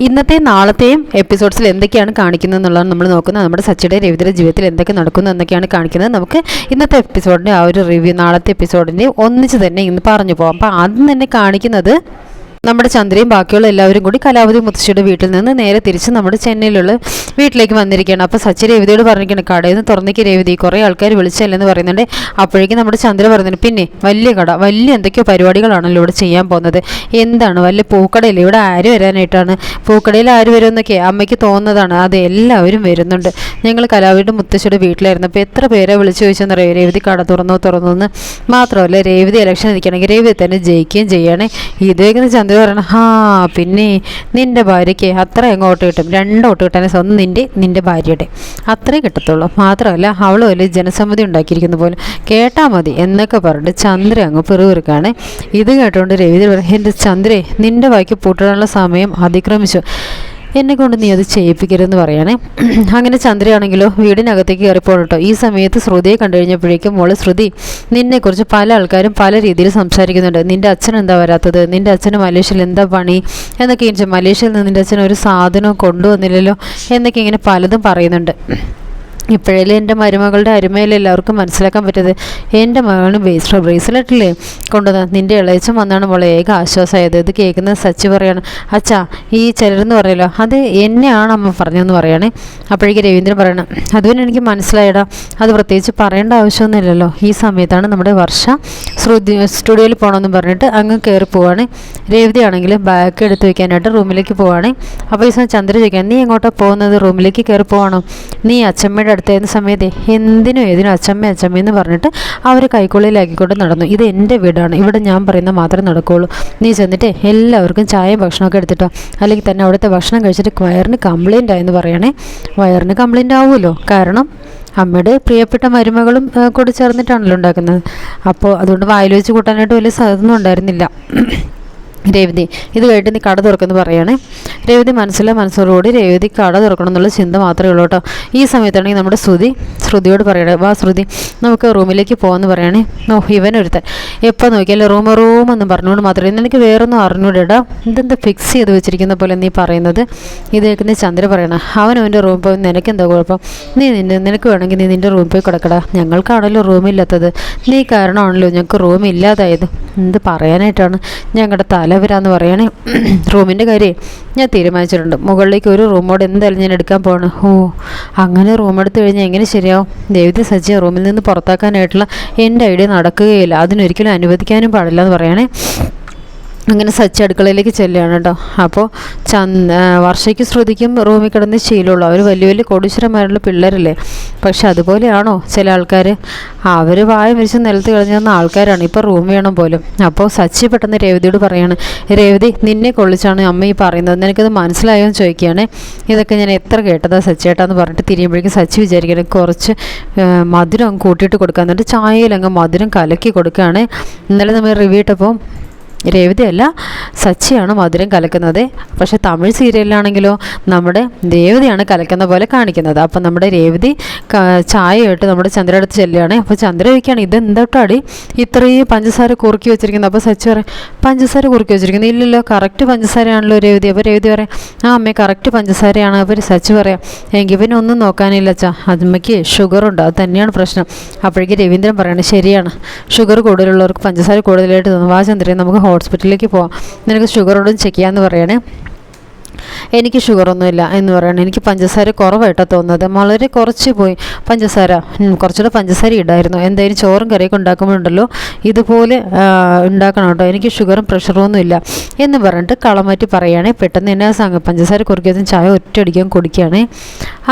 ഇന്നത്തെ നാളത്തെയും എപ്പിസോഡ്സിൽ എന്തൊക്കെയാണ് കാണിക്കുന്നത് എന്നുള്ളതാണ് നമ്മൾ നോക്കുന്നത്. നമ്മുടെ സച്ചിയുടെ രവിതയുടെ ജീവിതത്തിൽ എന്തൊക്കെ നടക്കുന്നു എന്നൊക്കെയാണ് കാണിക്കുന്നത്. നമുക്ക് ഇന്നത്തെ എപ്പിസോഡിന്റെ ആ ഒരു റിവ്യൂ നാളത്തെ എപ്പിസോഡിന്റെ ഒന്നിച്ച് തന്നെ ഇന്ന് പറഞ്ഞു പോകാം. അപ്പോൾ ആദ്യം തന്നെ കാണിക്കുന്നത് നമ്മുടെ ചന്ദ്രയും ബാക്കിയുള്ള എല്ലാവരും കൂടി കലാവതി മുത്തശ്ശിയുടെ വീട്ടിൽ നിന്ന് നേരെ തിരിച്ച് നമ്മുടെ ചെന്നൈയിലുള്ള വീട്ടിലേക്ക് വന്നിരിക്കുകയാണ്. അപ്പോൾ സച്ചി രേവതിയോട് പറഞ്ഞിരിക്കണം കടയിൽ നിന്ന് തുറന്നേക്ക് രേവതി. കുറേ ആൾക്കാർ വിളിച്ചല്ലെന്ന് പറയുന്നുണ്ട്. അപ്പോഴേക്കും നമ്മുടെ ചന്ദ്ര പറയുന്നുണ്ട് പിന്നെ വലിയ കട വലിയ എന്തൊക്കെയോ പരിപാടികളാണല്ലോ ഇവിടെ ചെയ്യാൻ പോകുന്നത്. എന്താണ്? വലിയ പൂക്കടയിൽ ഇവിടെ ആര് വരാനായിട്ടാണ്? പൂക്കടയിൽ ആര് വരുമെന്നൊക്കെ അമ്മയ്ക്ക് തോന്നുന്നതാണ്. അത് എല്ലാവരും വരുന്നുണ്ട്. ഞങ്ങൾ കലാവിയുടെ മുത്തശ്ശിയുടെ വീട്ടിലായിരുന്നു. അപ്പോൾ എത്ര പേരെ വിളിച്ചു ചോദിച്ചെന്നറിയോ? രേവതി കട തുറന്നു തുറന്നു എന്ന് മാത്രമല്ല രേവതി ഇലക്ഷൻ നിൽക്കണമെങ്കിൽ രേവതി തന്നെ ജയിക്കുകയും ചെയ്യണേ. ഇതേക്കുന്ന ചന്ദ്ര പറയണം. ഹാ പിന്നെ നിന്റെ ഭാര്യയ്ക്ക് അത്ര എങ്ങോട്ട് കിട്ടും? രണ്ട് ഓട്ട് കിട്ടാൻ സ്വന്തം നിന്റെ നിന്റെ ഭാര്യയുടെ. അത്രേ കിട്ടത്തുള്ളൂ. മാത്രമല്ല അവൾ വലിയ ജനസമ്മതി ഉണ്ടാക്കിയിരിക്കുന്ന പോലെ കേട്ടാൽ മതി എന്നൊക്കെ പറഞ്ഞിട്ട് ചന്ദ്ര അങ്ങ് പിറുപിറുക്കാണ്. ഇത് കേട്ടുകൊണ്ട് രവീന്ദ്ര പറഞ്ഞു എന്റെ ചന്ദ്രേ നിന്റെ വായിക്ക് പൂട്ടിടാനുള്ള സമയം അതിക്രമിച്ചു. എന്നെ കൊണ്ട് നീ അത് ചെയ്യിപ്പിക്കരുതെന്ന് പറയാനേ അങ്ങനെ ചന്ദ്രയാണെങ്കിലോ വീടിനകത്തേക്ക് കയറിപ്പോണം കേട്ടോ ഈ സമയത്ത് ശ്രുതിയെ കണ്ടു കഴിഞ്ഞപ്പോഴേക്കും മോൾ ശ്രുതി നിന്നെക്കുറിച്ച് പല ആൾക്കാരും പല രീതിയിൽ സംസാരിക്കുന്നുണ്ട്. നിന്റെ അച്ഛൻ എന്താ വരാത്തത്? നിന്റെ അച്ഛന് മലേഷ്യയിൽ എന്താ പണി? എന്നൊക്കെ ചോദിച്ചാൽ മലേഷ്യയിൽ നിന്ന് നിന്റെ അച്ഛൻ ഒരു സാധനം കൊണ്ടുവന്നില്ലല്ലോ എന്നൊക്കെ ഇങ്ങനെ പലതും പറയുന്നുണ്ട്. ഇപ്പോഴല്ലേ എന്റെ മരുമകളുടെ അരുമയിൽ എല്ലാവർക്കും മനസ്സിലാക്കാൻ പറ്റത് എന്റെ മകളാണ് വേസ്റ്റ് ബ്രേസ്ലെറ്റില്ലേ? കൊണ്ടുവന്ന നിന്റെ ഇളയച്ചൻ വന്നാണ് മോളെ ഏക ആശ്വാസമായത്. ഇത് കേൾക്കുന്ന സച്ചി പറയാണ് അച്ഛാ ഈ ചിലരെന്ന് പറയല്ലോ. അത് എന്നെയാണ് അമ്മ പറഞ്ഞതെന്ന് പറയണേ. അപ്പോഴേക്ക് രവീന്ദ്രൻ പറയണം അതുപോലെ എനിക്ക് മനസ്സിലായടാ. അത് പ്രത്യേകിച്ച് പറയേണ്ട ആവശ്യമൊന്നുമില്ലല്ലോ. ഈ സമയത്താണ് നമ്മുടെ വർഷ ശ്രുതി സ്റ്റുഡിയോയിൽ പോകണമെന്ന് പറഞ്ഞിട്ട് അങ്ങ് കയറി പോവാണ്. രേവതി ആണെങ്കിൽ ബാഗ് എടുത്ത് വയ്ക്കാനായിട്ട് റൂമിലേക്ക് പോവാണ്. അപ്പോൾ ഈ സമയം ചന്ദ്ര ചോദിക്കാൻ നീ എങ്ങോട്ടാണ് പോകുന്നത്? റൂമിലേക്ക് കയറി പോവാണോ? നീ അച്ഛമ്മയുടെ അടുത്തായിരുന്ന സമയത്ത് എന്തിനും ഏതിനും അച്ചമ്മ അച്ചമ്മ എന്ന് പറഞ്ഞിട്ട് അവർ കൈക്കുള്ളിലാക്കിക്കൊണ്ട് നടന്നു. ഇത് എന്റെ വീടാണ്. ഇവിടെ ഞാൻ പറയുന്ന മാത്രമേ നടക്കുകയുള്ളൂ നീ ചെന്നിട്ട് എല്ലാവർക്കും ചായയും ഭക്ഷണമൊക്കെ എടുത്തിട്ടോ? അല്ലെങ്കിൽ തന്നെ അവിടുത്തെ ഭക്ഷണം കഴിച്ചിട്ട് വയറിന് കംപ്ലൈന്റ് ആയെന്ന് പറയണേ. വയറിന് കംപ്ലൈന്റ് ആവുമല്ലോ. കാരണം അമ്മയുടെ പ്രിയപ്പെട്ട മരുമകളും കൂടി ചേർന്നിട്ടാണല്ലോ ഉണ്ടാക്കുന്നത്. അപ്പോൾ അതുകൊണ്ട് വായിൽ വെച്ച് കൂട്ടാനായിട്ട് വലിയ സാധനം ഉണ്ടായിരുന്നില്ല. രേവതി ഇത് കേട്ട് നീ കട തുറക്കുന്നു പറയണേ. രേവതി മനസ്സിലെ മനസ്സോടുകൂടി രേവതി കട തുറക്കണം എന്നുള്ള ചിന്ത മാത്രമേ ഉള്ളൂ കേട്ടോ. ഈ സമയത്താണെങ്കിൽ നമ്മുടെ ശ്രുതി ശ്രുതിയോട് പറയണേ വാ ശ്രുതി നമുക്ക് റൂമിലേക്ക് പോകാമെന്ന് പറയണേ. ഇവൻ ഇവനൊരുത്തൻ. എപ്പോൾ നോക്കിയാലും റൂം റൂം എന്ന് പറഞ്ഞുകൊണ്ട് മാത്രമേ നിനക്ക് വേറൊന്നും അറിഞ്ഞൂടേടാ. ഇതെന്താ ഫിക്സ് ചെയ്ത് വെച്ചിരിക്കുന്ന പോലെ നീ പറയുന്നത്? ഇത് കേൾക്കുന്ന ചന്ദ്ര പറയണ. അവൻ റൂമിൽ പോയി നിനക്ക് എന്താ കുഴപ്പം? നീ നിന്റെ നിനക്ക് വേണമെങ്കിൽ നീ നിന്റെ റൂമിൽ പോയി കിടക്കടാ. ഞങ്ങൾക്കാണല്ലോ റൂമില്ലാത്തത്. നീ കാരണമാണല്ലോ ഞങ്ങൾക്ക് റൂം ഇല്ലാതായത് എന്ത് പറയാനായിട്ടാണ് ഞങ്ങളുടെ തലവരാന്ന് പറയണേ. റൂമിന്റെ കാര്യം ഞാൻ തീരുമാനിച്ചിട്ടുണ്ട്. മുകളിലേക്ക് ഒരു റൂമോട് എന്തായാലും ഞാൻ എടുക്കാൻ പോകണം ഓ അങ്ങനെ റൂം എടുത്തു കഴിഞ്ഞാൽ എങ്ങനെ ശരിയാവും? ദൈവത്തെ സജ്ജ റൂമിൽ നിന്ന് പുറത്താക്കാനായിട്ടുള്ള എന്റെ ഐഡിയ നടക്കുകയില്ല. അതിനൊരിക്കലും അനുവദിക്കാനും പാടില്ല എന്ന് പറയണേ. അങ്ങനെ സച്ചി അടുക്കളയിലേക്ക് ചെല്ലുകയാണ് കേട്ടോ. അപ്പോൾ ചന്ദ് വർഷയ്ക്ക് ശ്രുതിക്കും റൂമിൽ കിടന്ന് ശീലമുള്ളൂ. അവർ വലിയ വലിയ കോടീശ്വരന്മാരുള്ള പിള്ളേരല്ലേ. പക്ഷെ അതുപോലെയാണോ ചില ആൾക്കാർ അവർ വായ മരിച്ച് നിലത്ത് കളഞ്ഞു തന്ന ആൾക്കാരാണ്. ഇപ്പോൾ റൂം വേണം പോലും. അപ്പോൾ സച്ചി പെട്ടെന്ന് രേവതിയോട് പറയാണ് രേവതി നിന്നെ കൊള്ളിച്ചാണ് അമ്മ ഈ പറയുന്നത്. നിനക്കത് മനസ്സിലായോ? എന്ന് ചോദിക്കുകയാണ്. ഇതൊക്കെ ഞാൻ എത്ര കേട്ടതാ സച്ചേട്ടാന്ന് പറഞ്ഞിട്ട് തിരിയുമ്പോഴേക്കും സച്ചി വിചാരിക്കണം കുറച്ച് മധുരം കൂട്ടിയിട്ട് കൊടുക്കാൻ എന്നിട്ട് ചായയിലങ്ങ് മധുരം കലക്കി കൊടുക്കുകയാണ്. ഇന്നലെ നമ്മൾ റിവ്യൂ ഇട്ടപ്പോൾ രേവതിയല്ല സച്ചിയാണ് മധുരം കലക്കുന്നത്. പക്ഷെ തമിഴ് സീരിയലിലാണെങ്കിലോ നമ്മുടെ രേവതിയാണ് കലക്കുന്ന പോലെ കാണിക്കുന്നത്. അപ്പം നമ്മുടെ രേവതി ചായയായിട്ട് നമ്മുടെ ചന്ദ്ര അടുത്ത് ചെല്ലുകയാണ്. അപ്പോൾ ചന്ദ്ര ചോദിക്കുകയാണ് ഇത് എന്താട്ടാടി ഇത്രയും പഞ്ചസാര കുറുക്കി വെച്ചിരിക്കുന്നത് അപ്പോൾ സച്ചി പറയും പഞ്ചസാര കുറുക്കി വെച്ചിരിക്കുന്നത് ഇല്ലല്ലോ കറക്റ്റ് പഞ്ചസാരയാണല്ലോ രേവതി. അപ്പോൾ രേവതി പറയാം ആ അമ്മേ കറക്റ്റ് പഞ്ചസാരയാണ്. അപ്പോൾ സച്ചി പറയാം എങ്കിൽ പിന്നെ ഒന്നും നോക്കാനില്ല അച്ഛാ. അമ്മയ്ക്ക് ഷുഗറുണ്ട് അത് തന്നെയാണ് പ്രശ്നം. അപ്പോഴേക്ക് രവീന്ദ്രൻ പറയണത് ശരിയാണ്. ഷുഗർ കൂടുതലുള്ളവർക്ക് പഞ്ചസാര കൂടുതലായിട്ട് തോന്നും. വാ ചന്ദ്രൻ നമുക്ക് ഹോസ്പിറ്റലിലേക്ക് പോവാം. നിനക്ക് ഷുഗർ ചെക്ക് ചെയ്യാമെന്ന് പറയണേ. എനിക്ക് ഷുഗറൊന്നുമില്ല എന്ന് പറയണം. എനിക്ക് പഞ്ചസാര കുറവായിട്ടാണ് തോന്നുന്നത്. വളരെ കുറച്ച് പോയി പഞ്ചസാര കുറച്ചുകൂടെ പഞ്ചസാര ഇടായിരുന്നു. എന്തായാലും ചോറും കറിയൊക്കെ ഉണ്ടാക്കുമ്പോഴുണ്ടല്ലോ ഇതുപോലെ ഉണ്ടാക്കണം കേട്ടോ. എനിക്ക് ഷുഗറും പ്രഷറും ഒന്നുമില്ല എന്ന് പറഞ്ഞിട്ട് കളമാറ്റി പറയുകയാണെങ്കിൽ പെട്ടെന്ന് തന്നെ ആ സംഘം പഞ്ചസാര കുറുക്കിയതും ചായ ഒറ്റയടിക്കാൻ കുടിക്കുകയാണ്.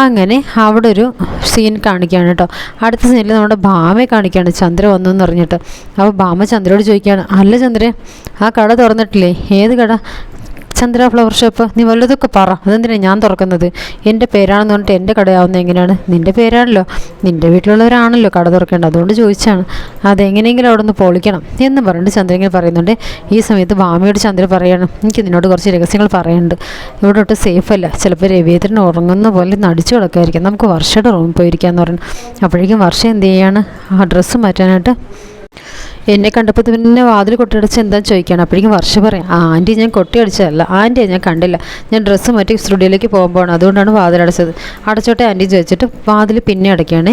അങ്ങനെ അവിടെ ഒരു സീൻ കാണിക്കുകയാണ് കേട്ടോ. അടുത്ത സീനിൽ നമ്മുടെ ഭാമയെ കാണിക്കുകയാണ്. ചന്ദ്ര വന്നു എന്ന് പറഞ്ഞിട്ട്. അപ്പോൾ ഭാമ ചന്ദ്രയോട് ചോദിക്കുകയാണ് അല്ല ചന്ദ്രൻ ആ കട തുറന്നിട്ടില്ലേ? ഏത് കട? ചന്ദ്ര ഫ്ലവർ ഷോപ്പ് നീ വല്ലതൊക്കെ പറ. അതെന്തിനാണ് ഞാൻ തുറക്കുന്നത്? എന്റെ പേരാണെന്ന് പറഞ്ഞിട്ട് എന്റെ കടയാവുന്ന എങ്ങനെയാണ്? നിന്റെ പേരാണല്ലോ. നിന്റെ വീട്ടിലുള്ളവരാണല്ലോ കട തുറക്കേണ്ടത്. അതുകൊണ്ട് ചോദിച്ചാണ്. അതെങ്ങനെയെങ്കിലും അവിടെ നിന്ന് പൊളിക്കണം എന്ന് പറഞ്ഞിട്ട് ചന്ദ്ര ഇങ്ങനെ പറയുന്നുണ്ട്. ഈ സമയത്ത് ഭാമിയോട് ചന്ദ്ര പറയാണ്. എനിക്ക് നിന്നോട് കുറച്ച് രഹസ്യങ്ങൾ പറയുന്നുണ്ട് ഇവിടെ ഒട്ടും സേഫ് അല്ല. ചിലപ്പോൾ രവീന്ദ്രൻ ഉറങ്ങുന്ന പോലെ നടിച്ചു കിടക്കായിരിക്കും നമുക്ക് വർഷയുടെ റൂമിൽ പോയിരിക്കാമെന്ന് പറഞ്ഞു. അപ്പോഴേക്കും വർഷം എന്ത് ചെയ്യാണ്? ആ ഡ്രസ്സ് മാറ്റാനായിട്ട് എന്നെ കണ്ടപ്പോൾ പിന്നെ വാതിൽ കൊട്ടിയടിച്ച് എന്താ ചോദിക്കണം? അപ്പോഴേക്കും വർഷ പറയാം ആ ആന്റി ഞാൻ കൊട്ടിയടിച്ചതല്ല ആന്റിയെ ഞാൻ കണ്ടില്ല. ഞാൻ ഡ്രസ്സ് മാറ്റി സ്റ്റുഡിയോയിലേക്ക് പോകുമ്പോഴാണ് അതുകൊണ്ടാണ് വാതിലടച്ചത്. അടച്ചോട്ടെ ആന്റി ചോദിച്ചിട്ട് വാതിൽ പിന്നെ അടയ്ക്കുകയാണ്.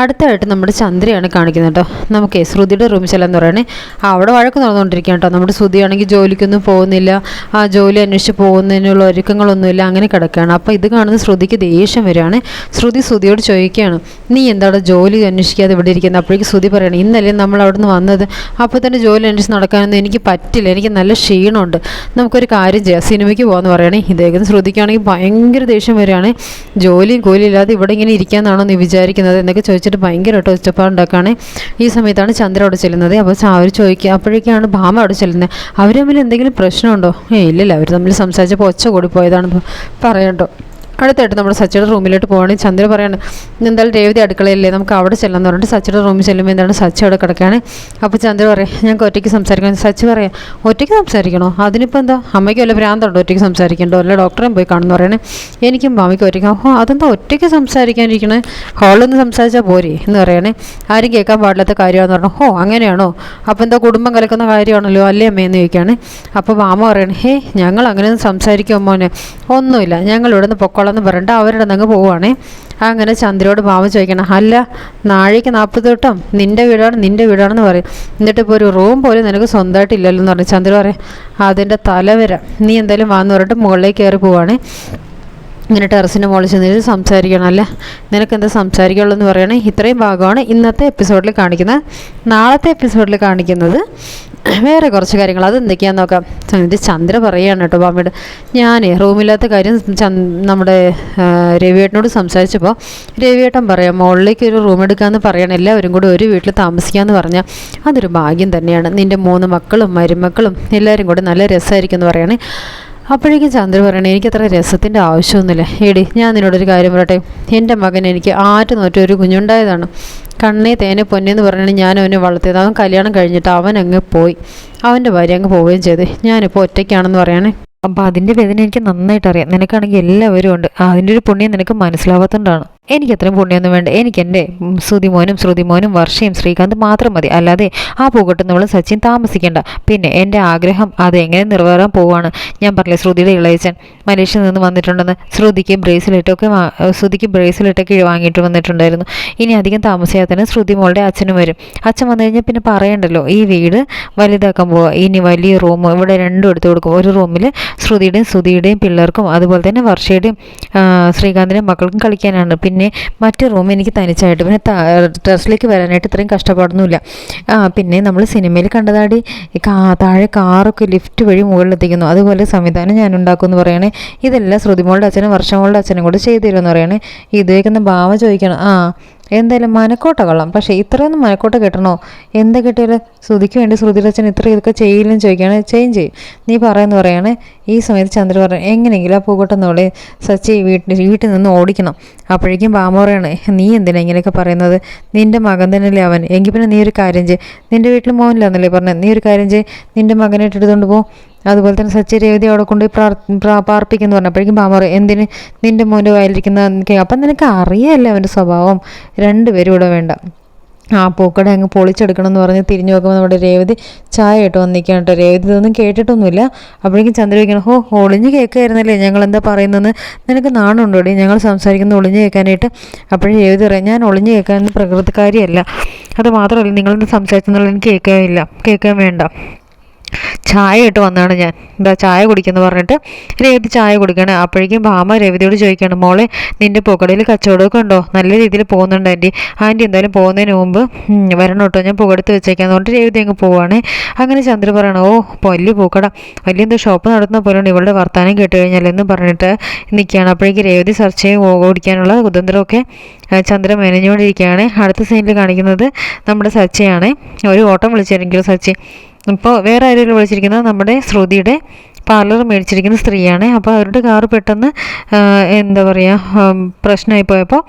അടുത്തായിട്ട് നമ്മുടെ ചന്ദ്രയാണ് കാണിക്കുന്നത് കേട്ടോ. നമുക്ക് ശ്രുതിയുടെ റൂം ചെല്ലാന്ന് പറയണേ. അവിടെ വഴക്ക് നടന്നുകൊണ്ടിരിക്കുകയാണ് കേട്ടോ. നമ്മുടെ ശ്രുതിയാണെങ്കിൽ ജോലിക്കൊന്നും പോകുന്നില്ല. ആ ജോലി അന്വേഷിച്ച് പോകുന്നതിനുള്ള ഒരുക്കങ്ങളൊന്നുമില്ല. അങ്ങനെ കിടക്കുകയാണ്. അപ്പോൾ ഇത് കാണുന്ന ശ്രുതിക്ക് ദേഷ്യം വരികയാണ്. ശ്രുതി ശ്രുതിയോട് ചോദിക്കുകയാണ് നീ എന്താണ് ജോലി അന്വേഷിക്കാതെ ഇവിടെ ഇരിക്കുന്നത് അപ്പോഴേക്കും ശ്രുതി പറയണം ഇന്നലെ നമ്മൾ അവിടെ നിന്ന് വന്നത്? അപ്പോൾ തന്നെ ജോലി അന്വേഷിച്ച് നടക്കാനൊന്നും എനിക്ക് പറ്റില്ല. എനിക്ക് നല്ല ക്ഷീണമുണ്ട്. നമുക്കൊരു കാര്യം ചെയ്യാം. സിനിമയ്ക്ക് പോകാമെന്ന് പറയണേ. ഇദ്ദേഹത്തിന് ശ്രദ്ധിക്കുകയാണെങ്കിൽ ഭയങ്കര ദേഷ്യം വരികയാണ്. ജോലിയും കൂലിയും ഇല്ലാതെ ഇവിടെ ഇങ്ങനെ ഇരിക്കാന്നാണോ നീ വിചാരിക്കുന്നത് എന്നൊക്കെ ചോദിച്ചിട്ട് ഭയങ്കരമായിട്ട് ഒച്ചപ്പാടുണ്ടാക്കുകയാണ്. ഈ സമയത്താണ് ചന്ദ്ര അവിടെ ചെല്ലുന്നത്. അപ്പോൾ അവർ ചോദിക്കുക അപ്പോഴേക്കാണ് ഭാമ അവിടെ ചെല്ലുന്നത്? അവർ തമ്മിൽ എന്തെങ്കിലും പ്രശ്നമുണ്ടോ? ഏ ഇല്ലല്ല. അവർ തമ്മിൽ സംസാരിച്ചപ്പോൾ ഒച്ച കൂടി പോയതാണെന്ന് പറയട്ടോ അടുത്തായിട്ട് നമ്മുടെ സച്ചിയുടെ റൂമിലോട്ട് പോവുകയാണെങ്കിൽ ചന്ദ്ര പറയാണ് എന്തായാലും രേവതി അടുക്കളയില്ലേ നമുക്ക് അവിടെ ചെല്ലാന്ന് പറഞ്ഞിട്ട് സച്ചിയുടെ റൂമിൽ ചെല്ലുമ്പോൾ എന്താണ് സച്ചി അവിടെ കിടക്കുകയാണ്. അപ്പോൾ ചന്ദ്ര പറയാം ഞങ്ങൾക്ക് ഒറ്റയ്ക്ക് സംസാരിക്കണം സച്ചി പറയാം ഒറ്റയ്ക്ക് സംസാരിക്കണോ? അതിനിപ്പോൾ എന്താ അമ്മയ്ക്ക് വല്ല ഭ്രാന്തുണ്ടോ ഒറ്റയ്ക്ക് സംസാരിക്കണ്ടോ അല്ല ഡോക്ടറേയും പോയി കാണുന്നു പറയണേ. എനിക്കും അമ്മയ്ക്ക് ഒറ്റയ്ക്ക് ഓ അതെന്താ ഒറ്റയ്ക്ക് സംസാരിക്കാനിരിക്കണേ? ഹാളിൽ നിന്ന് സംസാരിച്ചാൽ പോരെ എന്ന് പറയണേ. ആരും കേൾക്കാൻ പാടില്ലാത്ത കാര്യമാണെന്ന് പറഞ്ഞു ഓ അങ്ങനെയാണോ? അപ്പോൾ എന്താ കുടുംബം കലക്കുന്ന കാര്യമാണല്ലോ അല്ലേ അമ്മയെന്ന് ചോദിക്കുകയാണ്. അപ്പോൾ മാമ പറയണേ ഹേ ഞങ്ങൾ അങ്ങനെയൊന്നും സംസാരിക്കുമോ മോനെ? ഒന്നുമില്ല ഞങ്ങൾ ഇവിടെ നിന്ന് പൊക്കോളാം. എന്ന് പറഞ്ഞിട്ട് അവരുടെ അങ്ങ് പോവുകയാണേ. അങ്ങനെ ചന്ദ്രയോട് മാമ ചോദിക്കണം അല്ല നാഴേക്ക് നാൽപ്പത് തൊട്ടം നിന്റെ വീടാണ് നിന്റെ വീടാണെന്ന് പറയും. എന്നിട്ട് ഇപ്പോൾ ഒരു റൂം പോലും നിനക്ക് സ്വന്തമായിട്ട് ഇല്ലല്ലോ എന്ന് പറഞ്ഞു ചന്ദ്ര പറയും അതിന്റെ തലവര നീ എന്തായാലും വാന്ന് പറഞ്ഞിട്ട് മുകളിലേക്ക് കയറി പോവുകയാണേ. ഇങ്ങനെ ടെറസിന്റെ മുകളിൽ ചെന്നിട്ട് സംസാരിക്കണം അല്ലേ നിനക്ക് എന്താ സംസാരിക്കുള്ളൂ എന്ന് പറയണേ ഇത്രയും ഭാഗമാണ് ഇന്നത്തെ എപ്പിസോഡിൽ കാണിക്കുന്നത്. നാളത്തെ എപ്പിസോഡിൽ കാണിക്കുന്നത് വേറെ കുറച്ച് കാര്യങ്ങൾ. അത് എന്തൊക്കെയാന്ന് നോക്കാം. ഇത് ചന്ദ്ര പറയുകയാണ് കേട്ടോ ബാമ്മയുടെ ഞാൻ റൂമില്ലാത്ത കാര്യം നമ്മുടെ രവിയേട്ടനോട് സംസാരിച്ചപ്പോൾ രവിയേട്ടൻ പറയാം മുകളിലേക്ക് ഒരു റൂം എടുക്കാമെന്ന് പറയണം. എല്ലാവരും കൂടി ഒരു വീട്ടിൽ താമസിക്കാമെന്ന് പറഞ്ഞാൽ അതൊരു ഭാഗ്യം തന്നെയാണ്. നിന്റെ മൂന്ന് മക്കളും മരുമക്കളും എല്ലാവരും കൂടി നല്ല രസമായിരിക്കും എന്ന് പറയണേ. അപ്പോഴേക്കും ചന്ദ്ര പറയണേ എനിക്കത്ര രസത്തിന്റെ ആവശ്യമൊന്നുമില്ല. എടി ഞാൻ നിന്നോടൊരു കാര്യം പറയട്ടെ. എന്റെ മകൻ എനിക്ക് ആറ്റു നോറ്റ ഒരു കുഞ്ഞുണ്ടായതാണ്. കണ്ണേ തേനെ പൊന്നേന്ന് പറഞ്ഞാണ് ഞാൻ അവനെ വളർത്തിയത്. അവൻ കല്യാണം കഴിഞ്ഞിട്ട് അവൻ അങ്ങ് പോയി. അവന്റെ ഭാര്യ അങ്ങ് പോവുകയും ചെയ്ത്. ഞാനിപ്പോൾ ഒറ്റയ്ക്കാണെന്ന് പറയണേ. അപ്പം അതിന്റെ വേദന എനിക്ക് നന്നായിട്ട് അറിയാം നിനക്കാണെങ്കിൽ എല്ലാവരും ഉണ്ട്. അതിന്റെ ഒരു പുണ്യം നിനക്ക് മനസ്സിലാവാത്തതുകൊണ്ടാണ് എനിക്ക് അത്രയും പുണ്യമൊന്നും വേണ്ട. എനിക്ക് എന്റെ ശ്രുതിമോനും ശ്രുതിമോനും വർഷയും ശ്രീകാന്ത് മാത്രം മതി. അല്ലാതെ ആ പൂക്കട്ട് നമ്മൾ സച്ചിൻ താമസിക്കേണ്ട. പിന്നെ എന്റെ ആഗ്രഹം അത് എങ്ങനെ നിറവേറാൻ പോവാണ്? ഞാൻ പറഞ്ഞില്ലേ ശ്രുതിയുടെ ഇളയച്ചൻ മലേഷ്യയിൽ നിന്ന് വന്നിട്ടുണ്ടെന്ന്? ശ്രുതിക്ക് ബ്രേസ്ലെറ്റൊക്കെ വാ- ശ്രുതിക്ക് ബ്രേസ്ലെറ്റൊക്കെ വാങ്ങിയിട്ട് വന്നിട്ടുണ്ടായിരുന്നു. ഇനി അധികം താമസിയാതെ തന്നെ ശ്രുതി മോളുടെ അച്ഛനും വരും. അച്ഛൻ വന്നു കഴിഞ്ഞാൽ പിന്നെ പറയണ്ടല്ലോ ഈ വീട് വലുതാക്കാൻ പോവുക ഇനി വലിയ റൂം ഇവിടെ രണ്ടും എടുത്തു കൊടുക്കും. ഒരു റൂമിൽ ശ്രുതിയുടെയും ശ്രുതിയുടെയും പിള്ളേർക്കും അതുപോലെ തന്നെ വർഷയുടെയും ശ്രീകാന്തിന്റെ ശ്രീകാന്തിന്റെയും മക്കൾക്കും കളിക്കാനാണ്. പിന്നെ മറ്റു റൂം എനിക്ക് തനിച്ചായിട്ട് പിന്നെ ടെറസിലേക്ക് വരാനായിട്ട് ഇത്രയും കഷ്ടപ്പാടൊന്നുമില്ല. ആ, പിന്നെ നമ്മൾ സിനിമയിൽ കണ്ടതാടി താഴെ കാറൊക്കെ ലിഫ്റ്റ് വഴി മുകളിലെത്തിക്കുന്നു. അതുപോലെ സംവിധാനം ഞാൻ ഉണ്ടാക്കുമെന്ന് പറയണേ ഇതെല്ലാം ശ്രുതിമോളുടെ അച്ഛനും വർഷമോളുടെ അച്ഛനും കൂടെ ചെയ്തു തരുമെന്ന് പറയണേ ഇത് കേൾക്കുന്ന ഭാവ ചോദിക്കണം. ആ എന്തായാലും മനക്കോട്ട കൊള്ളാം. പക്ഷേ ഇത്രയൊന്നും മനക്കോട്ട കിട്ടണോ? എന്താ കിട്ടിയാലും ശ്രുതിക്ക് വേണ്ടി ശ്രുതിരച്ചൻ ഇത്ര ഇതൊക്കെ ചെയ്യില്ലെന്ന് ചോദിക്കുകയാണ്. ചെയ്യും ചെയ്യും. നീ പറയുമെന്ന് പറയാണ്. ഈ സമയത്ത് ചന്ദ്ര പറയും എങ്ങനെയെങ്കിലും ആ പൂക്കട്ടെന്നോളെ സച്ചി വീട്ടിൽ വീട്ടിൽ നിന്ന് ഓടിക്കണം. അപ്പോഴേക്കും ബാമ പറയണേ നീ എന്തിനാ ഇങ്ങനെയൊക്കെ പറയുന്നത്? നിന്റെ മകൻ തന്നെയല്ലേ അവൻ. എങ്കിൽ പിന്നെ നീ ഒരു കാര്യം ചെയ്യ്. നിന്റെ വീട്ടിൽ മോനില്ലാന്നല്ലേ പറഞ്ഞത്? നീ ഒരു കാര്യം ചെയ്യ്. നിന്റെ മകനായിട്ട് എടുത്തുകൊണ്ട് പോ. അതുപോലെ തന്നെ സച്ചി രേവതി അവിടെ കൊണ്ട് പ്രാർ പ്രാ- പാർപ്പിക്കുന്നു പറഞ്ഞപ്പോഴേക്കും പറയും എന്തിന് നിന്റെ മോന്റെ വായിലിരിക്കുന്ന അപ്പം നിനക്ക് അറിയാമല്ലേ അവന്റെ സ്വഭാവം. രണ്ടുപേരും ഇവിടെ വേണ്ട. ആ പൂക്കട അങ്ങ് പൊളിച്ചെടുക്കണം എന്ന് പറഞ്ഞ് തിരിഞ്ഞു നോക്കുമ്പോൾ നമ്മുടെ രേവതി ചായ ഇട്ട് വന്നിരിക്കുകയാണ് കേട്ടോ. രേവതി ഇതൊന്നും കേട്ടിട്ടൊന്നുമില്ല. അപ്പോഴേക്കും ചന്ദ്ര വയ്ക്കണം ഹോ ഒളിഞ്ഞ് കേൾക്കായിരുന്നല്ലേ ഞങ്ങൾ എന്താ പറയുന്നതെന്ന്? നിനക്ക് നാണുണ്ടോടി ഞങ്ങൾ സംസാരിക്കുന്ന ഒളിഞ്ഞ് കേൾക്കാനായിട്ട്. അപ്പോഴും രേവതി പറയാം ഞാൻ ഒളിഞ്ഞ് കേൾക്കാൻ പ്രകൃതിക്കാരിയല്ല. അത് മാത്രമല്ല നിങ്ങളെന്ത് സംസാരിച്ചെന്നുള്ള എനിക്ക് കേൾക്കാനില്ല. കേൾക്കാൻ വേണ്ട. ചായ ഇട്ട് വന്നതാണ് ഞാൻ. എന്താ ചായ കുടിക്കുന്നു പറഞ്ഞിട്ട് രേവതി ചായ കുടിക്കണം. അപ്പോഴേക്കും ഭാമ രേവതിയോട് ചോദിക്കണം മോളെ നിന്റെ പുകടയിൽ കച്ചവടമൊക്കെ ഉണ്ടോ? നല്ല രീതിയിൽ പോകുന്നുണ്ട് ആന്റി. ആന്റി എന്തായാലും പോകുന്നതിന് മുമ്പ് വരണം കേട്ടോ. ഞാൻ പുകടുത്ത് വെച്ചേക്കാന്ന് പറഞ്ഞിട്ട് രേവതി അങ്ങ് പോവാണ്. അങ്ങനെ ചന്ദ്ര പറയണം ഓ വലിയ പൂക്കട. വലിയ എന്തോ ഷോപ്പ് നടത്തുന്ന പോലെയാണ് ഇവളുടെ വർത്താനം കേട്ട് കഴിഞ്ഞാൽ എന്ന് പറഞ്ഞിട്ട് നിൽക്കുകയാണ്. അപ്പോഴേക്ക് രേവതി സെർച്ച് ചെയ്യും ഓടിക്കാനുള്ള കുതന്ത്രമൊക്കെ ചന്ദ്ര മെനഞ്ഞുകൊണ്ടിരിക്കുകയാണ് അടുത്ത സീനിൽ കാണിക്കുന്നത് നമ്മുടെ സച്ചയാണ്. ഒരു ഓട്ടം വിളിച്ചിരുന്നെങ്കിലും സച്ചി ഇപ്പോൾ വേറെ ആരെങ്കിലും വിളിച്ചിരിക്കുന്നത് നമ്മുടെ ശ്രുതിയുടെ പാർലർ മേടിച്ചിരിക്കുന്ന സ്ത്രീയാണ്. അപ്പോൾ അവരുടെ കാറ് പെട്ടെന്ന് എന്താ പറയുക പ്രശ്നമായി പോയപ്പോൾ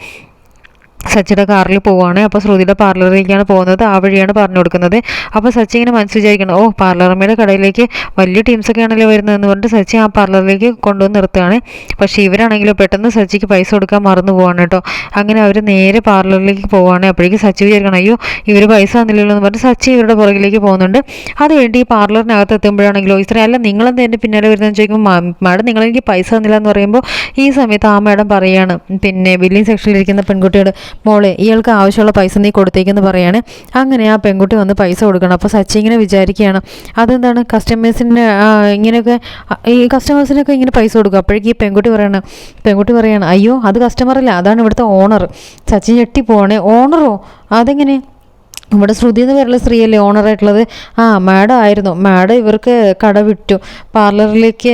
സച്ചിയുടെ കാറിൽ പോവുകയാണ് അപ്പോൾ ശ്രുതിയുടെ പാർലറിലേക്കാണ് പോകുന്നത്. ആ വഴിയാണ് പറഞ്ഞു കൊടുക്കുന്നത്. അപ്പോൾ സച്ചി ഇങ്ങനെ മനസ്സ് വിചാരിക്കണം ഓ പാർലറമ്മയുടെ കടയിലേക്ക് വലിയ ടീംസൊക്കെ ആണല്ലോ വരുന്നതെന്ന് പറഞ്ഞിട്ട് സച്ചി ആ പാർലറിലേക്ക് കൊണ്ടുവന്ന് നിർത്തുകയാണ്. പക്ഷേ ഇവരാണെങ്കിലും പെട്ടെന്ന് സച്ചിക്ക് പൈസ കൊടുക്കാൻ മറന്നു പോവാണ് കേട്ടോ. അങ്ങനെ അവർ നേരെ പാർലറിലേക്ക് പോവുകയാണ് അപ്പോഴേക്കും സച്ചി വിചാരിക്കണം അയ്യോ ഇവർ പൈസ തന്നില്ലല്ലോ എന്ന് പറഞ്ഞിട്ട് സച്ചി ഇവരുടെ പുറകിലേക്ക് പോകുന്നുണ്ട്. അത് വേണ്ടി ഈ പാർലറിനകത്ത് എത്തുമ്പോഴാണെങ്കിലോ ഇത്ര അല്ല നിങ്ങളെന്താ എന്റെ പിന്നാലെ വരുന്നതെന്ന് ചോദിക്കുമ്പോൾ മാഡം നിങ്ങളെനിക്ക് പൈസ തന്നില്ല എന്ന് പറയുമ്പോൾ ഈ സമയത്ത് ആ മാഡം പറയുകയാണ് പിന്നെ ബില്ലിംഗ് സെക്ഷനിലിരിക്കുന്ന പെൺകുട്ടിയോട് മോളെ ഇയാൾക്ക് ആവശ്യമുള്ള പൈസ നീ കൊടുത്തേക്കെന്ന് പറയാണ്. അങ്ങനെ ആ പെൺകുട്ടി വന്ന് പൈസ കൊടുക്കണം. അപ്പോൾ സച്ചി ഇങ്ങനെ വിചാരിക്കുകയാണ്. അതെന്താണ്? കസ്റ്റമേഴ്സിന് ഇങ്ങനെയൊക്കെ ഈ കസ്റ്റമേഴ്സിനൊക്കെ ഇങ്ങനെ പൈസ കൊടുക്കും. അപ്പോഴേക്കും ഈ പെൺകുട്ടി പറയണം പെൺകുട്ടി പറയാണ് അയ്യോ അത് കസ്റ്റമറല്ല അതാണ് ഇവിടുത്തെ ഓണർ സച്ചി ഞെട്ടി പോവാണേ ഓണറോ അതെങ്ങനെ? ഇവിടെ ശ്രുതി എന്ന് പറയുന്ന സ്ത്രീയല്ലേ ഓണറായിട്ടുള്ളത്? ആ മാഡം ആയിരുന്നു. മാഡം ഇവർക്ക് കട വിട്ടു പാർലറിലേക്ക്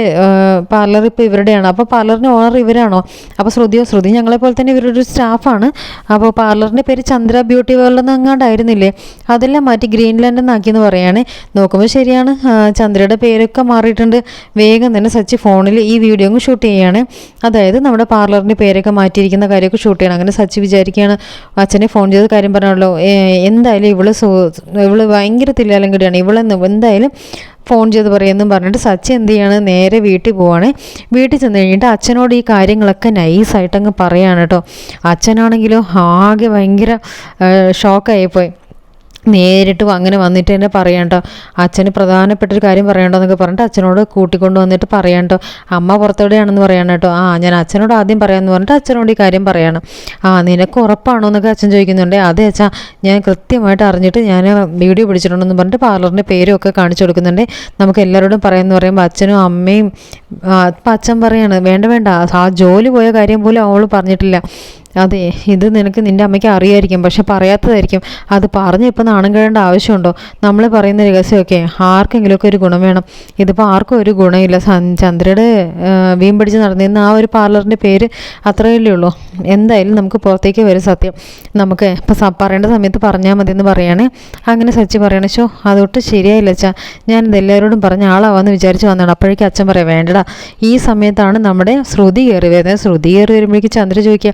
പാർലർ ഇപ്പോൾ ഇവരുടെയാണ്. അപ്പോൾ പാർലറിന്റെ ഓണർ ഇവരാണോ? അപ്പോൾ ശ്രുതിയോ ശ്രുതി ഞങ്ങളെ പോലെ തന്നെ ഇവരുടെ ഒരു സ്റ്റാഫാണ്. അപ്പോൾ പാർലറിന്റെ പേര് ചന്ദ്ര ബ്യൂട്ടി വേൾഡ് എന്ന് അങ്ങാണ്ടായിരുന്നില്ലേ അതെല്ലാം മാറ്റി ഗ്രീൻലാൻഡ് എന്നാക്കിയെന്ന് പറയാണ്. നോക്കുമ്പോൾ ശരിയാണ്. ചന്ദ്രയുടെ പേരൊക്കെ മാറിയിട്ടുണ്ട്. വേഗം തന്നെ സച്ചി ഫോണിൽ ഈ വീഡിയോ അങ്ങ് ഷൂട്ട് ചെയ്യുകയാണ് അതായത് നമ്മുടെ പാർലറിന്റെ പേരൊക്കെ മാറ്റിയിരിക്കുന്ന കാര്യമൊക്കെ ഷൂട്ട് ചെയ്യണം. അങ്ങനെ സച്ചി വിചാരിക്കുകയാണ്. അച്ഛനെ ഫോൺ ചെയ്ത് കാര്യം പറഞ്ഞല്ലോ എന്തായാലും എന്തായാലും ഇവൾ ഇവൾ ഭയങ്കര തില്ലാലും കൂടിയാണ് ഇവളെന്ന് എന്തായാലും ഫോൺ ചെയ്ത് പറയുമെന്നും പറഞ്ഞിട്ട് സച്ചി എന്ത് ചെയ്യാണ്? നേരെ വീട്ടിൽ പോവാണ്. വീട്ടിൽ ചെന്ന് കഴിഞ്ഞിട്ട് അച്ഛനോട് ഈ കാര്യങ്ങളൊക്കെ നൈസായിട്ടങ്ങ് പറയാണ് കേട്ടോ അച്ഛനാണെങ്കിലോ ആകെ ഭയങ്കര ഷോക്കായിപ്പോയി നേരിട്ട് അങ്ങനെ വന്നിട്ട് തന്നെ പറയണ്ടോ അച്ഛന് പ്രധാനപ്പെട്ട ഒരു കാര്യം പറയണ്ടോ എന്നൊക്കെ പറഞ്ഞിട്ട് അച്ഛനോട് കൂട്ടിക്കൊണ്ട് വന്നിട്ട് പറയണ്ടോ അമ്മ പുറത്തെവിടെയാണെന്ന് പറയണം കേട്ടോ ആ ഞാൻ അച്ഛനോട് ആദ്യം പറയാമെന്ന് പറഞ്ഞിട്ട് അച്ഛനോട് ഈ കാര്യം പറയണം. ആ നിനക്ക് ഉറപ്പാണോ എന്നൊക്കെ അച്ഛൻ ചോദിക്കുന്നുണ്ട്. അതെ അച്ഛാ ഞാൻ കൃത്യമായിട്ട് അറിഞ്ഞിട്ട് ഞാൻ വീഡിയോ പിടിച്ചിട്ടുണ്ടെന്ന് പറഞ്ഞിട്ട് പാർലറിന്റെ പേരും ഒക്കെ കാണിച്ചു കൊടുക്കുന്നുണ്ട്. നമുക്ക് എല്ലാവരോടും പറയാമെന്ന് പറയുമ്പോൾ അച്ഛനും അമ്മയും അപ്പം അച്ഛൻ പറയാണ് വേണ്ട വേണ്ട ആ ജോലി പോയ കാര്യം പോലും അവൾ പറഞ്ഞിട്ടില്ല. അതെ ഇത് നിനക്ക് നിന്റെ അമ്മയ്ക്ക് അറിയായിരിക്കും പക്ഷെ പറയാത്തതായിരിക്കും. അത് പറഞ്ഞ് ഇപ്പം നാണം കേടേണ്ട ആവശ്യമുണ്ടോ? നമ്മൾ പറയുന്ന രഹസ്യമൊക്കെ ആർക്കെങ്കിലുമൊക്കെ ഒരു ഗുണം വേണം. ഇതിപ്പോൾ ആർക്കും ഒരു ഗുണമില്ല. ചന്ദ്രയുടെ വീം പിടിച്ച് നടന്നിരുന്ന ആ ഒരു പാർലറിന്റെ പേര് അത്രയല്ലേ ഉള്ളൂ. എന്തായാലും നമുക്ക് പുറത്തേക്ക് വരും സത്യം. നമുക്ക് ഇപ്പം പറയേണ്ട സമയത്ത് പറഞ്ഞാൽ മതി എന്ന് പറയുകയാണെ. അങ്ങനെ സച്ചി പറയണ ഷോ അതൊട്ട് ശരിയായില്ല അച്ഛാ. ഞാനിത് എല്ലാവരോടും പറഞ്ഞ ആളാവാന്ന് വിചാരിച്ച് വന്നതാണ്. അപ്പോഴേക്കും അച്ഛൻ പറയാം വേണ്ടടാ ഈ സമയത്താണ് നമ്മുടെ ശ്രുതി കയറി വരുന്നത് ശ്രുതി കയറി വരുമ്പോഴേക്കും ചന്ദ്ര ചോദിക്കുക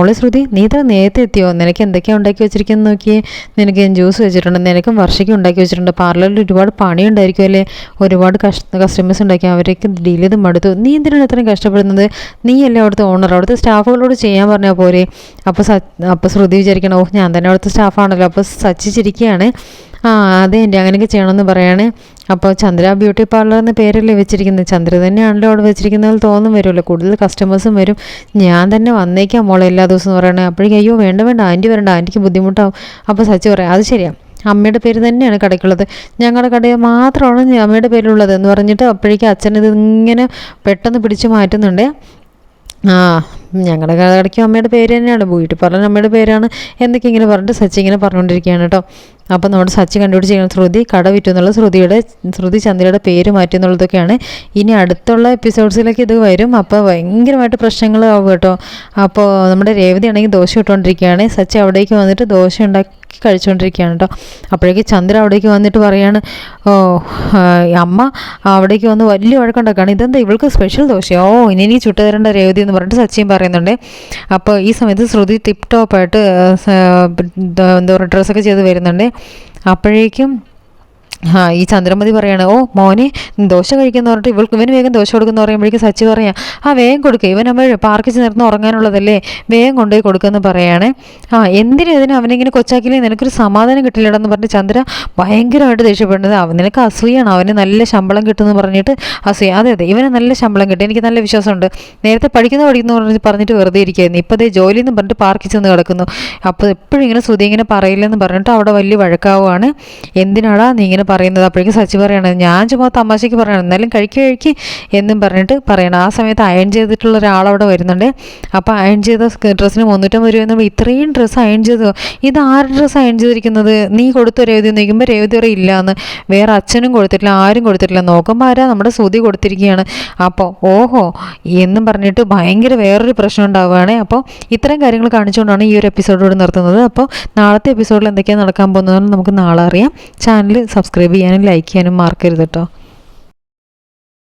മോളെ ശ്രുതി നീ ഇത്ര നേരത്തെ എത്തിയോ? നിനക്ക് എന്തൊക്കെയാണ് ഉണ്ടാക്കി വെച്ചിരിക്കുന്നത് നോക്കിയേ? നിനക്ക് ജ്യൂസ് വെച്ചിട്ടുണ്ട് നിനക്കും വർഷയ്ക്ക് ഉണ്ടാക്കി വെച്ചിട്ടുണ്ട്. പാർലറിൽ ഒരുപാട് പണി ഉണ്ടായിരിക്കും അല്ലേ? ഒരുപാട് കസ്റ്റമേഴ്സ് ഉണ്ടാക്കി അവരൊക്കെ ഡീൽ ചെയ്ത് മടുത്തു. നീ എന്തിനാണ് ഇത്രയും കഷ്ടപ്പെടുന്നത്? നീ അല്ലേ അവിടുത്തെ ഓണർ അവിടുത്തെ സ്റ്റാഫുകളോട് ചെയ്യാൻ പറഞ്ഞാൽ പോരെ. അപ്പോൾ സ അപ്പോൾ ശ്രുതി വിചാരിക്കണം ഓ ഞാൻ തന്നെ അവിടുത്തെ സ്റ്റാഫാണല്ലോ അപ്പോൾ സച്ചിച്ചിരിക്കുകയാണ്. ആ അതെ എന്റെ അങ്ങനെയൊക്കെ ചെയ്യണമെന്ന് പറയാണ്. അപ്പോൾ ചന്ദ്ര ബ്യൂട്ടി പാർലർ എന്ന പേരല്ലേ വെച്ചിരിക്കുന്നത്. ചന്ദ്ര തന്നെയാണല്ലോ അവിടെ വെച്ചിരിക്കുന്നത് തോന്നും വരുമല്ലോ. കൂടുതൽ കസ്റ്റമേഴ്സും വരും. ഞാൻ തന്നെ വന്നേക്കാം മോളെ എല്ലാ ദിവസവും പറയണേ അപ്പോഴേക്കും അയ്യോ വേണ്ട വേണ്ട ആന്റി വരണ്ട ആന്റിക്ക് ബുദ്ധിമുട്ടാവും. അപ്പോൾ സച്ചി പറയാം അത് ശരിയാ. അമ്മയുടെ പേര് തന്നെയാണ് കടയ്ക്കുള്ളത്. ഞങ്ങളുടെ കടയിൽ മാത്രമാണ് അമ്മയുടെ പേരുള്ളത് എന്ന് പറഞ്ഞിട്ട് അപ്പോഴേക്കും അച്ഛൻ ഇങ്ങനെ പെട്ടെന്ന് പിടിച്ചു മാറ്റുന്നുണ്ട്. ആ ഞങ്ങളുടെ കടയ്ക്കും അമ്മയുടെ പേര് തന്നെയാണ്. വീട്ടിൽ പറഞ്ഞ അമ്മയുടെ പേരാണ് എന്നൊക്കെ ഇങ്ങനെ പറഞ്ഞിട്ട് സച്ചി ഇങ്ങനെ പറഞ്ഞുകൊണ്ടിരിക്കുകയാണ് കേട്ടോ. അപ്പോൾ നമ്മുടെ സച്ചി കണ്ടുപിടിച്ചിരിക്കുന്ന ശ്രുതി കട വിറ്റു എന്നുള്ള ശ്രുതിയുടെ ശ്രുതി ചന്ദ്രയുടെ പേര് മാറ്റി എന്നുള്ളതൊക്കെയാണ്. ഇനി അടുത്തുള്ള എപ്പിസോഡ്സിലേക്ക് ഇത് വരും. അപ്പോൾ ഭയങ്കരമായിട്ട് പ്രശ്നങ്ങളാവും കേട്ടോ. അപ്പോൾ നമ്മുടെ രേവതി ആണെങ്കിൽ ദോശ ഇട്ടുകൊണ്ടിരിക്കുകയാണ്. സച്ചി അവിടേക്ക് വന്നിട്ട് ദോശ ഉണ്ടാക്കി കഴിച്ചുകൊണ്ടിരിക്കുകയാണ് കേട്ടോ. അപ്പോഴേക്ക് ചന്ദ്ര അവിടേക്ക് വന്നിട്ട് പറയാണ് ഓ അമ്മ അവിടേക്ക് വന്ന് വലിയ വഴക്കുണ്ടാക്കുകയാണ്. ഇതെന്താ ഇവൾക്ക് സ്പെഷ്യൽ ദോശയോ? ഇനി ചുട്ടുതരേണ്ട ചുട്ടു തരേണ്ട രേവതി എന്ന് പറഞ്ഞിട്ട് സച്ചിൻ പറയുന്നുണ്ട്. അപ്പോൾ ഈ സമയത്ത് ശ്രുതി ടിപ്പ് ടോപ്പായിട്ട് എന്താ പറയുക ഡ്രസ്സൊക്കെ ചെയ്ത് വരുന്നുണ്ട്. അപ്പോഴേക്കും ആ ഈ ചന്ദ്രമതി പറയാണ് ഓ മോനെ ദോശ കഴിക്കുന്ന പറഞ്ഞിട്ട് ഇവൾക്ക് ഇവന് വേഗം ദോശ കൊടുക്കുന്ന പറയുമ്പോഴേക്കും സച്ചി പറയാം ആ വേഗം കൊടുക്കുക ഇവൻ നമ്മൾ പാർക്കിച്ച് നിർത്തുന്ന ഉറങ്ങാനുള്ളതല്ലേ വേഗം കൊണ്ടുപോയി കൊടുക്കുമെന്ന് പറയാണ്. ആ എന്തിനും ഇതിന് അവനിങ്ങനെ കൊച്ചാക്കിയില്ലേ നിനക്കൊരു സമാധാനം കിട്ടില്ലടെന്ന് പറഞ്ഞ് ചന്ദ്ര ഭയങ്കരമായിട്ട് ദേഷ്യപ്പെടുന്നത്. അവൻ നിനക്ക് അസൂയാണ് അവന് നല്ല ശമ്പളം കിട്ടുമെന്ന് പറഞ്ഞിട്ട് അസൂയ. അതെ അതെ ഇവന് നല്ല ശമ്പളം കിട്ടും എനിക്ക് നല്ല വിശ്വാസമുണ്ട്. നേരത്തെ പഠിക്കുന്ന പഠിക്കുന്നു പറഞ്ഞ് പറഞ്ഞിട്ട് വെറുതെ ഇരിക്കുകയായിരുന്നു ഇപ്പോൾ അതേ ജോലി എന്ന് പറഞ്ഞിട്ട് പാർക്കിൽ ചെന്ന് കിടക്കുന്നു. അപ്പോൾ എപ്പോഴും ഇങ്ങനെ ശ്രുതി ഇങ്ങനെ പറയില്ലെന്ന് പറഞ്ഞിട്ട് അവിടെ വലിയ വഴക്കാവുകയാണ് എന്തിനാടാ നീ ഇങ്ങനെ പറയുന്നത്. അപ്പോഴേക്കും സച്ചി പറയണത് ഞാൻ ചുമ്മാ തമാശയ്ക്ക് പറയണം. എന്നാലും കഴിക്കുക കഴിക്കുക എന്നും പറഞ്ഞിട്ട് പറയണം. ആ സമയത്ത് അയൺ ചെയ്തിട്ടുള്ള ഒരാളവിടെ വരുന്നുണ്ട്. അപ്പോൾ അയൺ ചെയ്ത ഡ്രസ്സിന് മുന്നൂറ്റമ്പത് രൂപ നമ്മൾ ഇത്രയും ഡ്രസ്സ് അയൺ ചെയ്തോ? ഇത് ആരുടെ ഡ്രസ്സ് അയൺ ചെയ്തിരിക്കുന്നത്? നീ കൊടുത്ത രേവതി നോക്കുമ്പോൾ രേവതി പറയും ഇല്ല എന്ന്. വേറെ അച്ഛനും കൊടുത്തിട്ടില്ല ആരും കൊടുത്തിട്ടില്ല. നോക്കുമ്പോൾ ആരാ നമ്മുടെ സുതി കൊടുത്തിരിക്കുകയാണ്. അപ്പോൾ ഓഹോ എന്നും പറഞ്ഞിട്ട് ഭയങ്കര വേറൊരു പ്രശ്നം ഉണ്ടാവുകയാണ്. അപ്പോൾ ഇത്തരം കാര്യങ്ങൾ കാണിച്ചുകൊണ്ടാണ് ഈ ഒരു എപ്പിസോഡ് എപ്പിസോഡോട് നിർത്തുന്നത്. അപ്പോൾ നാളത്തെ എപ്പിസോഡിൽ എന്തൊക്കെയാണ് നടക്കാൻ പോകുന്നതെന്ന് നമുക്ക് നാളെ അറിയാം. ചാനൽ സബ്സ്ക്രൈബ് സബ്സ്ക്രൈബ് ചെയ്യാനും ലൈക്ക് ചെയ്യാനും മറക്കരുത് കേട്ടോ